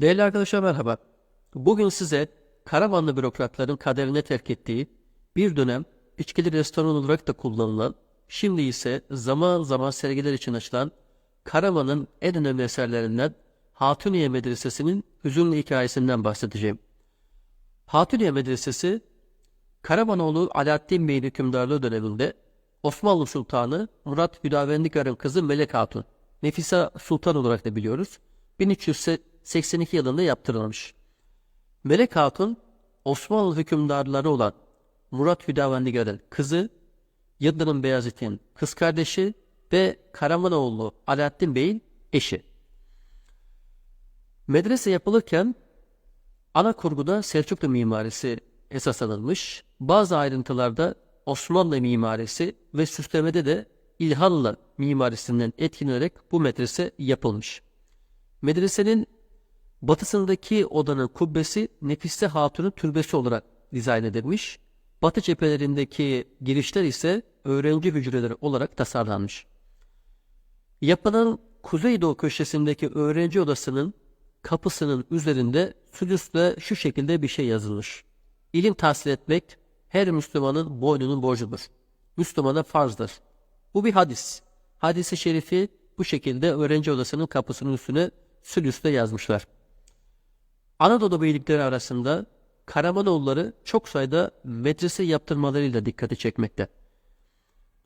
Değerli arkadaşlar merhaba. Bugün size Karamanlı bürokratların kaderine terk ettiği bir dönem içkili restoran olarak da kullanılan, şimdi ise zaman zaman sergiler için açılan Karaman'ın en önemli eserlerinden Hatuniye Medresesi'nin hüzünlü hikayesinden bahsedeceğim. Hatuniye Medresesi, Karamanoğlu Alaaddin Bey'in hükümdarlığı döneminde Osmanlı Sultanı Murat Hüdavendigar'ın kızı Melek Hatun, Nefisa Sultan olarak da biliyoruz, 1382 yılında yaptırılmış. Melek Hatun, Osmanlı hükümdarları olan Murat Hüdavendigar'ın kızı, Yıldırım Beyazıt'ın kız kardeşi ve Karamanoğlu Alaaddin Bey'in eşi. Medrese yapılırken ana kurguda Selçuklu mimarisi esas alınmış, bazı ayrıntılarda Osmanlı mimarisi ve süslemede de İlhanlı mimarisinden etkilenerek bu medrese yapılmış. Medresenin batısındaki odanın kubbesi Nefise Hatun'un türbesi olarak dizayn edilmiş. Batı cephelerindeki girişler ise öğrenci hücreleri olarak tasarlanmış. Yapının kuzeydoğu köşesindeki öğrenci odasının kapısının üzerinde sülüsle şu şekilde bir şey yazılmış. İlim tahsil etmek her Müslümanın boynunun borcudur. Müslümana farzdır. Bu bir hadis. Hadisi şerifi bu şekilde öğrenci odasının kapısının üstüne sülüsle yazmışlar. Anadolu beylikleri arasında Karamanoğulları çok sayıda medrese yaptırmalarıyla dikkati çekmekte.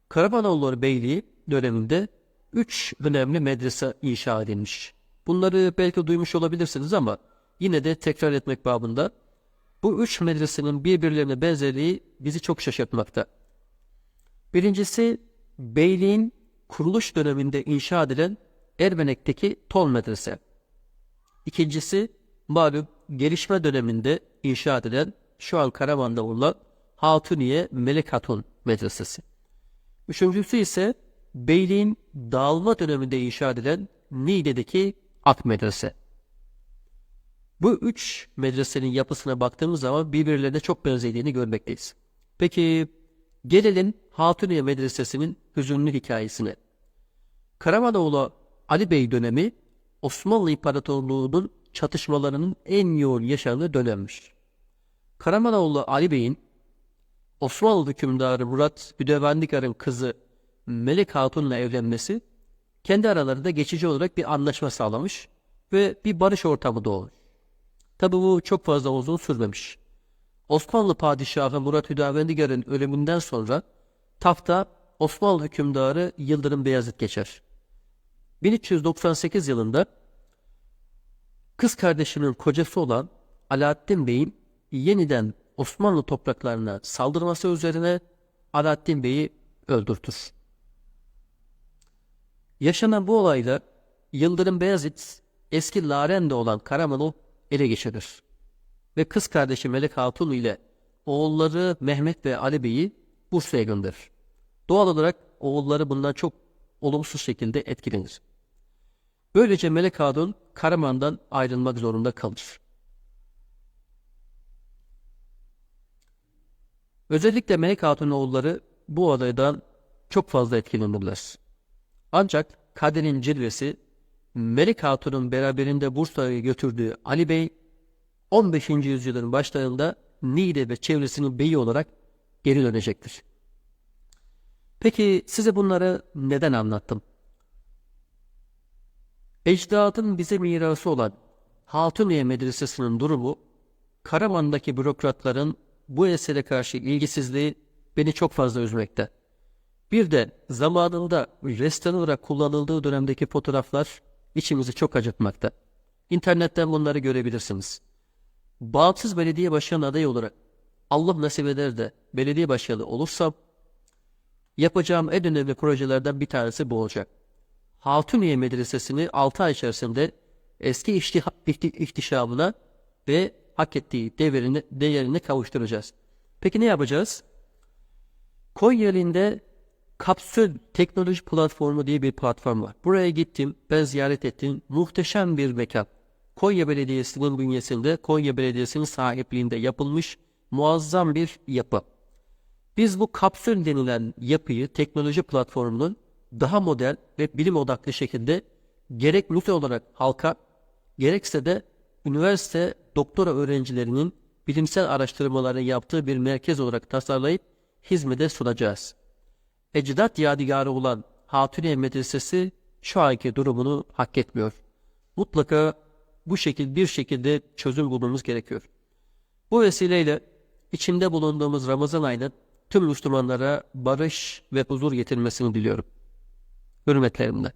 Karamanoğulları Beyliği döneminde üç önemli medrese inşa edilmiş. Bunları belki duymuş olabilirsiniz ama yine de tekrar etmek babında bu üç medresenin birbirlerine benzerliği bizi çok şaşırtmakta. Birincisi Beyliğin kuruluş döneminde inşa edilen Ermenek'teki Tol Medrese. İkincisi malum gelişme döneminde inşa edilen şu an Karaman'da bulunan Hatuniye Melek Hatun Medresesi. Üçüncüsü ise Beyliğin dağılma döneminde inşa edilen Niğde'deki Ak Medrese. Bu üç medresenin yapısına baktığımız zaman birbirlerine çok benzediğini görmekteyiz. Peki gelelim Hatuniye Medresesi'nin hüzünlü hikayesine. Karamanoğlu Ali Bey dönemi Osmanlı İmparatorluğu'nun çatışmalarının en yoğun yaşandığı dönemmiş. Karamanoğlu Ali Bey'in Osmanlı hükümdarı Murat Hüdevendigar'ın kızı Melek Hatun'la evlenmesi kendi aralarında geçici olarak bir anlaşma sağlamış ve bir barış ortamı doğmuş. Tabi bu çok fazla uzun sürmemiş. Osmanlı padişahı Murat Hüdavendigar'ın ölümünden sonra tahta Osmanlı hükümdarı Yıldırım Beyazıt geçer. 1398 yılında kız kardeşinin kocası olan Alaaddin Bey'in yeniden Osmanlı topraklarına saldırması üzerine Alaaddin Bey'i öldürtür. Yaşanan bu olayda Yıldırım Beyazıt eski Larende olan Karaman'ı ele geçirir. Ve kız kardeşi Melek Hatun ile oğulları Mehmet ve Ali Bey'i Bursa'ya gönderir. Doğal olarak oğulları bundan çok olumsuz şekilde etkilenir. Böylece Melek Hatun Karaman'dan ayrılmak zorunda kalır. Özellikle Melek Hatun oğulları bu olaydan çok fazla etkilenirler. Ancak kaderin cilvesi Melek Hatun'un beraberinde Bursa'ya götürdüğü Ali Bey 15. yüzyılın başlarında Niğde ve çevresinin beyi olarak geri dönecektir. Peki size bunları neden anlattım? Ecdadın bize mirası olan Hatuniye Medresesi'nin durumu, Karaman'daki bürokratların bu esere karşı ilgisizliği beni çok fazla üzmekte. Bir de zamanında restoran olarak kullanıldığı dönemdeki fotoğraflar içimizi çok acıtmakta. İnternetten bunları görebilirsiniz. Bağımsız belediye başkanı adayı olarak Allah nasip eder de belediye başkanı olursam yapacağım en önemli projelerden bir tanesi bu olacak. Hatuniye Medresesi'ni 6 ay içerisinde eski ihtişamına ve hak ettiği değerini, değerini kavuşturacağız. Peki ne yapacağız? Konya Kapsül Teknoloji Platformu diye bir platform var. Buraya gittim, ben ziyaret ettim. Muhteşem bir mekan. Konya Belediyesi'nin bünyesinde, Konya Belediyesi'nin sahipliğinde yapılmış muazzam bir yapı. Biz bu kapsül denilen yapıyı teknoloji platformunun daha modern ve bilim odaklı şekilde gerek müze olarak halka gerekse de üniversite doktora öğrencilerinin bilimsel araştırmaları yaptığı bir merkez olarak tasarlayıp hizmete sunacağız. Ecdat yadigarı olan Hatuniye Medresesi şu anki durumunu hak etmiyor. Mutlaka bu şekil bir şekilde çözüm bulmamız gerekiyor. Bu vesileyle içinde bulunduğumuz Ramazan ayının tüm Müslümanlara barış ve huzur getirmesini diliyorum. Hürmetlerimle.